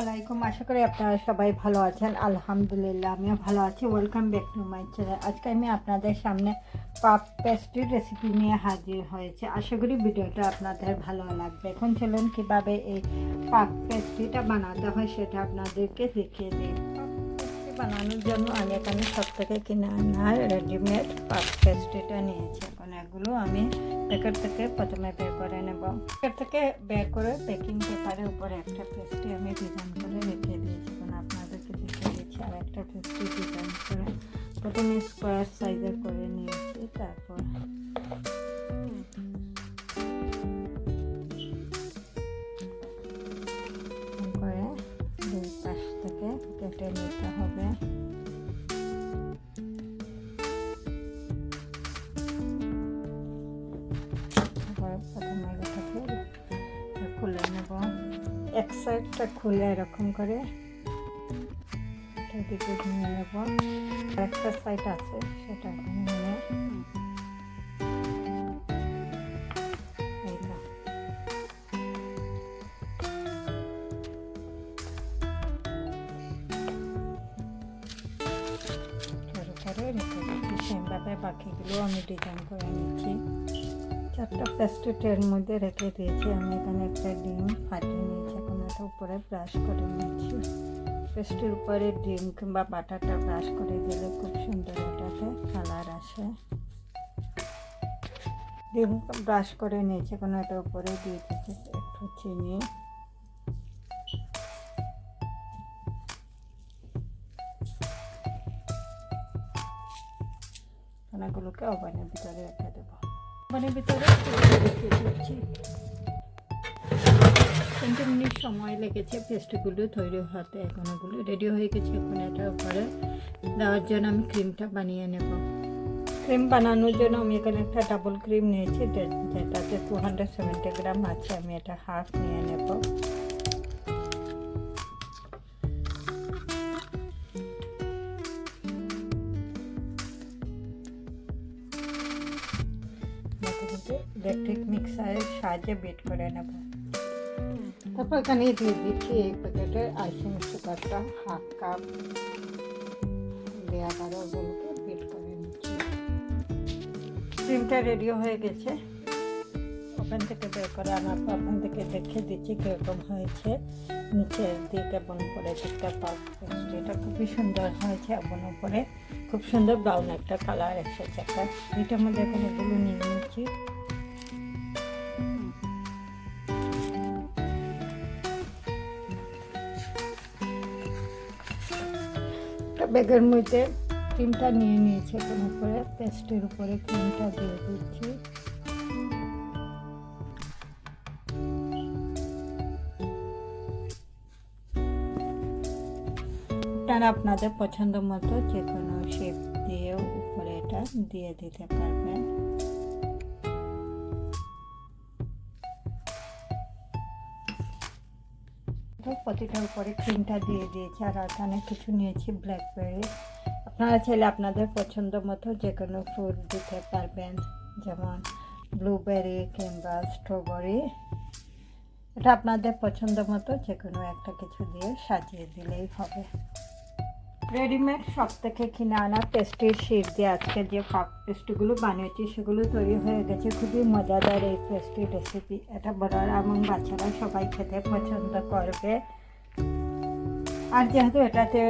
আলাইকুম আশা করি আপনারা সবাই ভালো আছেন। আলহামদুলিল্লাহ, আমিও ভালো আছি। Welcome back to my channel আজকে আমি আপনাদের সামনে পাপ পেস্ট্রির রেসিপি নিয়ে হাজির হয়েছে। আশা করি ভিডিওটা আপনাদের ভালো লাগবে। এখন চলুন কীভাবে এই পাপ পেস্ট্রিটা বানাতে হয় সেটা আপনাদেরকে দেখিয়ে দিই। বানানোর জন্য আমি এখানে সব থেকে কিনে আনা রেডিমেড পাপ পেস্ট্রিটা নিয়েছি। এখন এগুলো আমি প্যাকেট থেকে প্রথমে বের করে নেব। প্যাকেট থেকে বের করে বেকিং পেপারের উপরে একটা পেস্ট্রি আমি ডিজাইন করে রেখে দিয়েছি। এখন আপনাদেরকে দেখিয়ে দিচ্ছি, আর একটা পেস্ট্রি ডিজাইন করে প্রথমে স্কোয়ার সাইজের করে নিয়েছি। তারপর করে পাশ থেকে কেটে নিতে এক সাইডটা খুলে এরকম করে নিয়ে নেব। একটা সাইড আছে, সেটা নিয়ে বাকিগুলো আমি ডিজাইন করে নিচ্ছি। চারটা প্লাস্টিকের মধ্যে রেখে দিয়েছি। আমি এখানে একটা ডিম ফাটিয়ে নিয়েছি। এখন উপরে ব্রাশ করে নিচ্ছি পেস্টের উপরে ডিম কিংবা বাটারটা ব্রাশ করে দিলে খুব সুন্দর এটাতে কালার আসে। ডিম ব্রাশ করে নিয়েছি, কোনো এটা উপরে দিয়ে দিচ্ছি একটু চিনি। খানাগুলোকে ওভেনের ভিতরে রেখে দেবো। ওভেনের ভিতরে দিচ্ছি। তিনটে মিনিট সময় লেগেছে, পেস্টগুলো তৈরি হতে এখন ওগুলো রেডি হয়ে গেছে এখন এটার উপরে দেওয়ার জন্য আমি ক্রিমটা বানিয়ে নেব। ক্রিম বানানোর জন্য আমি এখানে একটা ডাবল ক্রিম নিয়েছি যেটাতে টু হান্ড্রেড সেভেন্টি গ্রাম আছে, আমি এটা হাফ নিয়ে নেব। ইলেকট্রিক মিক্সারের সাহায্যে বিট করে নেব। তারপর এখানে দিয়ে দিচ্ছি এই প্যাকেটের আইসিং সুগারটা হাফ কাপ। দিয়ে আবারও ওগুলোকে বিট করে নিচ্ছি। ক্রিমটা রেডি হয়ে গেছে। ওখান থেকে বের করে আনার ওখান থেকে দেখে দিচ্ছি কীরকম হয়েছে। নিচের দিক এবং উপরে দিকটা পাক এটা খুবই সুন্দর হয়েছে এবং উপরে। খুব সুন্দর ব্রাউন একটা কালার এসেছে। একটা এটার মধ্যে এখন এগুলো নিয়ে নিচ্ছি। ব্যাগের মধ্যে ক্রিমটা নিয়ে নিয়েছে এখন উপরে পেস্টের উপরে ক্রিমটা দিয়ে দিচ্ছি। আপনারা আপনাদের পছন্দ মতো যে কোনো শেপ দিয়েও উপরে এটা দিয়ে দিতে পারবেন। তো প্রতিটার উপরে ক্রিমটা দিয়ে দিয়েছি। আর এখানে কিছু নিয়েছি ব্ল্যাকবেরি আপনারা চাইলে আপনাদের পছন্দ মতো যে কোনো ফ্রুট দিতে পারবেন। যেমন ব্লুবেরি কিংবা স্ট্রবেরি এটা আপনাদের পছন্দ মতো যে কোনো একটা কিছু দিয়ে সাজিয়ে দিলেই হবে। রেডিমেড সব থেকে কিনে আনা পেস্ট্রির শীত দিয়ে আজকে যে পাক পেস্ট্রিগুলো বানিয়েছি, সেগুলো তৈরি হয়ে গেছে। খুবই মজাদার এই পেস্ট্রি রেসিপি এটা বড়রা এবং বাচ্চারা সবাই খেতে পছন্দ করবে। আর যেহেতু এটাতে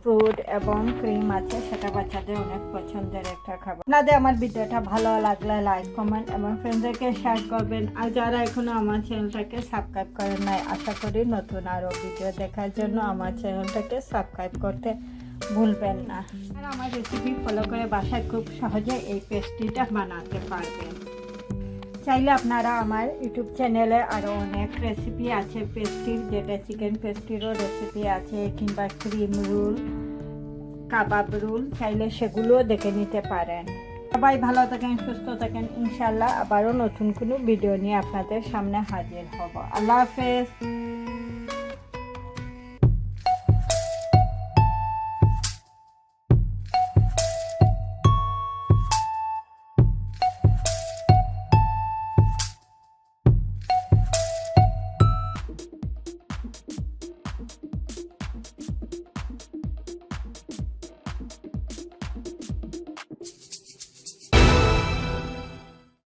ফ্রুট এবং ক্রিম আছে, সেটা বাচ্চাদের অনেক পছন্দের একটা খাবার। আপনাদের আমার ভিডিওটা ভালো লাগলে লাইক কমেন্ট এবং ফ্রেন্ডদেরকে শেয়ার করবেন। আর যারা এখনও আমার চ্যানেলটাকে সাবস্ক্রাইব করেন নাই, আশা করি নতুন আরও ভিডিও দেখার জন্য আমার চ্যানেলটাকে সাবস্ক্রাইব করতে ভুলবেন না। আর আমার রেসিপি ফলো করে বাসায় খুব সহজে এই পেস্ট্রিটা বানাতে পারবেন। চাইলে আপনারা আমার ইউটিউব চ্যানেলে আরও অনেক রেসিপি আছে পেস্ট্রির যেটা চিকেন পেস্ট্রিরও রেসিপি আছে, কিংবা ক্রিম রুল কাবাব রুল চাইলে সেগুলোও দেখে নিতে পারেন। সবাই ভালো থাকেন, সুস্থ থাকেন ইনশাল্লাহ আবারও নতুন কোনো ভিডিও নিয়ে আপনাদের সামনে হাজির হব। আল্লাহ হাফেজ।